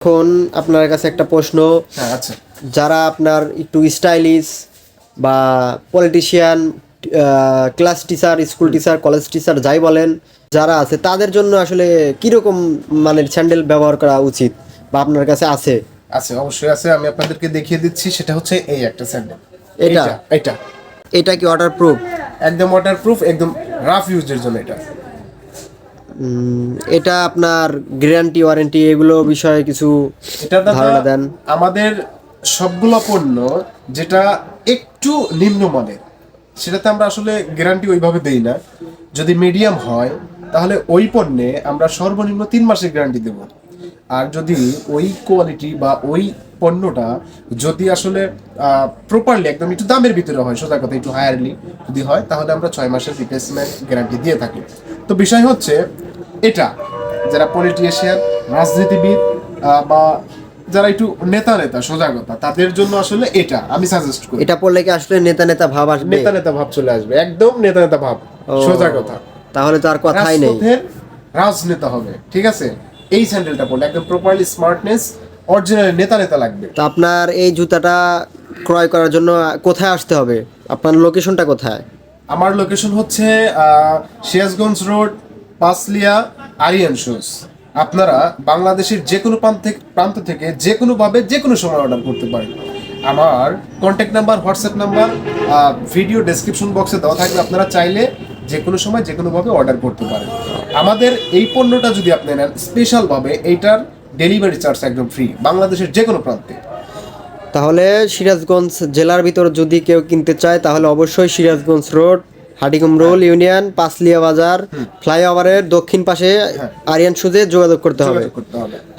এখন আপনার কাছে একটা প্রশ্ন। হ্যাঁ আচ্ছা। যারা আপনার একটু স্টাইলিশ বা politician class teacher school teacher college teacher যাই বলেন যারা আছে তাদের জন্য আসলে কীরকম মানের স্যান্ডেল ব্যবহার করা উচিত বা আপনার কাছে আছে? আছে অবশ্যই আছে। আমি আপনাদেরকে দেখিয়ে দিচ্ছি সেটা হচ্ছে এই একটা স্যান্ডেল। এটা? এটা এটা কি অর্ডার প্রুফ একদম ওয়াটারপ্রুফ একদম রাফ ইউজের জন্য এটা। এটা আপনার গ্যারান্টি ওয়ারেন্টি এগুলো বিষয়ে কিছু ধারণা দেন। আমাদের সবগুলো পণ্য যেটা একটু নিম্নমানের সেটাতে আমরা আসলে গ্যারান্টি ওইভাবে দেই না। যদি মিডিয়াম হয় তাহলে ওই পণ্যে আমরা সর্বনিম্ন তিন মাসের গ্যারান্টি দেব। আর যদি ওই কোয়ালিটি বা ওই পণ্যটা যদি আসলে প্রপারলি একদম একটু দামের ভিতরে হয় সোজা কথা একটু হায়ারলি যদি হয় তাহলে আমরা ছয় মাসের রিপ্লেসমেন্ট গ্যারান্টি দিয়ে থাকি। তো বিষয় হচ্ছে এটা যারা পলিটিশিয়ান রাজনীতিবিদ বা যারা একটু নেতা নেতা সোজা কথা তাদের জন্য আসলে এটা আমি সাজেস্ট করি। এটা পড়লে কি আসলে নেতা নেতা ভাব আসবে? নেতা নেতা ভাব চলে আসবে একদম নেতা নেতা ভাব ও, সোজা কথা। তাহলে তো আর কথাই নেই। রাজনেতা হবে ঠিক আছে? এই স্যান্ডেলটা পরলে একদম প্রপারলি স্মার্টনেস অরিজিনাল নেতা নেতা লাগবে। তো আপনার এই জুতাটা ক্রয় করার জন্য কোথায় আসতে হবে? আপনার লোকেশনটা কোথায়? আমার লোকেশন হচ্ছে সিরাজগঞ্জ রোড পাসলিয়া আরিয়ান শুজ আপনারা বাংলাদেশের যে কোনো প্রান্ত থেকে প্রান্ত থেকে যে কোনোভাবে যে কোনো সময় অর্ডার করতে পারেন। আমার contact number WhatsApp number video description বক্সে দেওয়া থাকবে। আপনারা চাইলে যে কোনো সময় যে কোনোভাবে অর্ডার করতে পারেন। আমাদের এই পণ্যটা যদি আপনি নেন স্পেশালভাবে এইটার ডেলিভারি চার্জ একদম ফ্রি বাংলাদেশের যে কোনো প্রান্তে। তাহলে সিরাজগঞ্জ জেলার ভিতর যদি কেউ কিনতে চায় তাহলে অবশ্যই সিরাজগঞ্জ রোড হাটিকুমরোল ইউনিয়ন পাঁচলিয়া বাজার ফ্লাইওভারের দক্ষিণ পাশে আরিয়ান সুজে যোগাযোগ করতে হবে।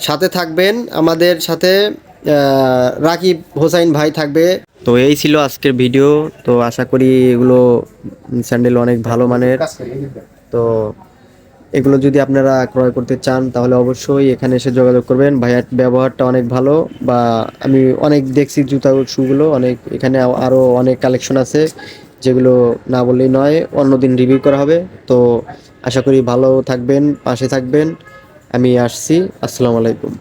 সাথে থাকবেন আমাদের সাথে রাকিব হোসাইন ভাই থাকবে। তো এই ছিল আজকের ভিডিও। তো আশা করি এগুলো স্যান্ডেল অনেক ভালো মানের। তো এগুলো যদি আপনারা ক্রয় করতে চান, তাহলে অবশ্যই এখানে এসে যোগাযোগ করবেন। ভাইয়ার ব্যবহারটা অনেক ভালো বা আমি অনেক দেখছি জুতা শুগুলো অনেক এখানে আরও অনেক কালেকশন আছে, যেগুলো না বললেই নয়, অন্যদিন রিভিউ করা হবে। তো আশা করি ভালো থাকবেন, পাশে থাকবেন। আমি আসছি, আসসালামু আলাইকুম।